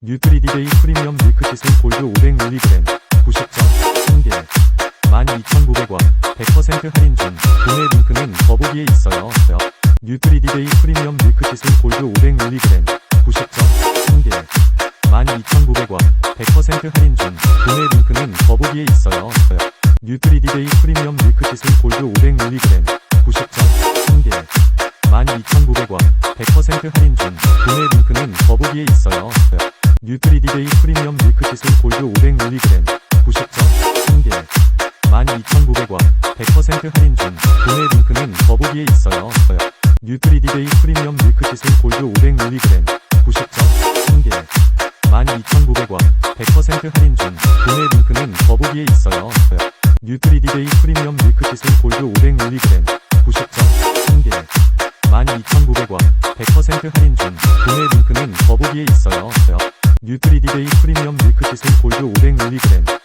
뉴트리디데이 프리미엄 밀크시슬 골드 500mg 90점 1개 12,900원 100% 할인 중 구매 링크는 더보기에 있어요. 뉴트리디데이 프리미엄 밀크시슬 골드 500mg 90점 1개 12,900원 100% 할인 중 구매 링크는 더보기에 있어요. 뉴트리디데이 프리미엄 밀크시슬 골드 500mg 90점 1개 12,900원 100% 할인 중 구매 링크는 더보기에 있어요. 뉴트리디데이 프리미엄 밀크 시슬 골드 500mg 90점 1개 12,900원 100% 할인 중 구매 링크는 더보기에 있어요. 뉴트리디데이 프리미엄 밀크 시슬 골드 500mg 90점 1개 12,900원 100% 할인 중 구매 링크는 더보기에 있어요. 뉴트리디데이 프리미엄 밀크 시슬 골드 500mg 90점 1개 12,900원 100% 할인 중 구매 링크는 더보기에 있어요. 뉴트리디데이 프리미엄 밀크시슬 골드 500mg